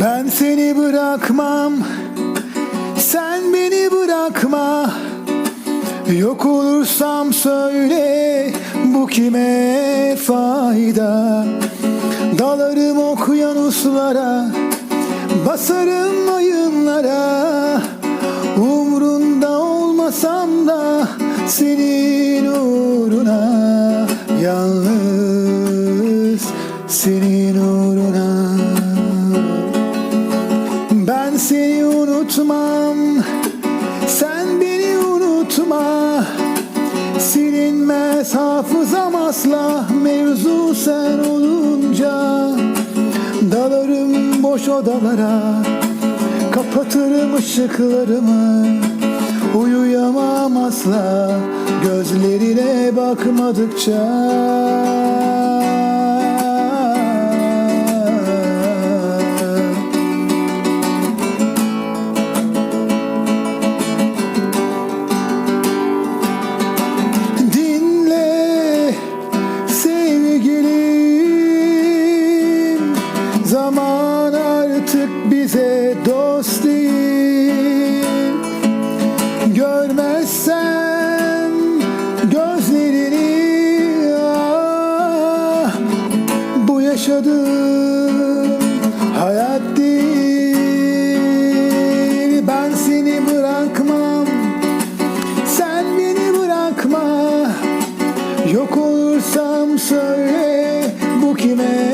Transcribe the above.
Ben seni bırakmam. Sen beni bırakma. Yok olursam söyle Bu kime fayda? Dalarım okyanuslara Basarım ayınlara Umrunda olmasam da Senin uğruna. Yalnız Senin uğruna unutmam. Sen beni unutma. Silinmez hafızam asla. Mevzu sen olunca Dalarım boş odalara. Kapatırım ışıklarımı. Uyuyamam asla. Gözlerine bakmadıkça Zaman artık bize dost değil. Görmezsem gözlerini ah, Bu yaşadığım hayat değil. Ben seni bırakmam sen beni bırakma. Yok olursam söyle Bu kime